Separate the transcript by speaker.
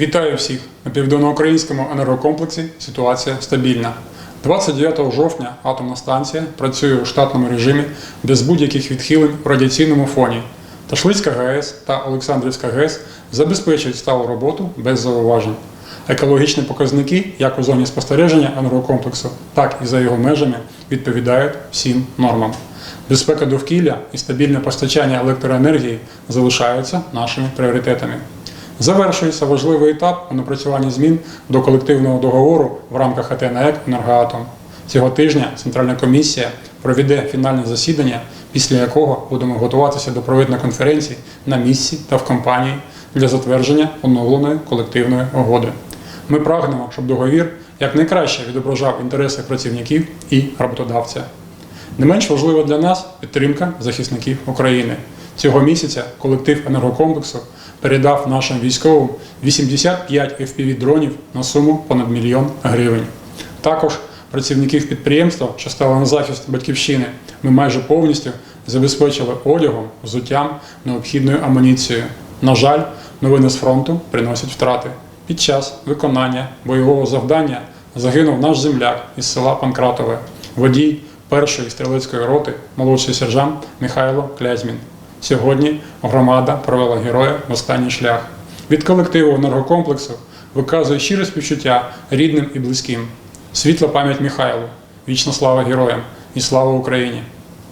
Speaker 1: Вітаю всіх! На південноукраїнському енергокомплексі ситуація стабільна. 29 жовтня атомна станція працює у штатному режимі без будь-яких відхилень у радіаційному фоні. Ташлицька ГАЕС та Олександрівська ГЕС забезпечують сталу роботу без зауважень. Екологічні показники, як у зоні спостереження енергокомплексу, так і за його межами, відповідають всім нормам. Безпека довкілля і стабільне постачання електроенергії залишаються нашими пріоритетами. Завершується важливий етап у напрацюванні змін до колективного договору в рамках АТ «НАЕК «Енергоатом». Цього тижня Центральна комісія проведе фінальне засідання, після якого будемо готуватися до проведення конференцій на місці та в компанії для затвердження оновленої колективної угоди. Ми прагнемо, щоб договір якнайкраще відображав інтереси працівників і роботодавця. Не менш важливо для нас підтримка захисників України. Цього місяця колектив енергокомплексу передав нашим військовим 85 FPV-дронів на суму понад мільйон гривень. Також працівників підприємства, що стали на захист батьківщини, ми майже повністю забезпечили одягом, взуттям, необхідною амуніцією. На жаль, новини з фронту приносять втрати. Під час виконання бойового завдання загинув наш земляк із села Панкратове, водій першої стрілецької роти, молодший сержант Михайло Клязьмін. Сьогодні громада провела героя в останній шлях. Від колективу енергокомплексу виказує щире співчуття рідним і близьким. Світла пам'ять Михайлу, вічна слава героям і слава Україні!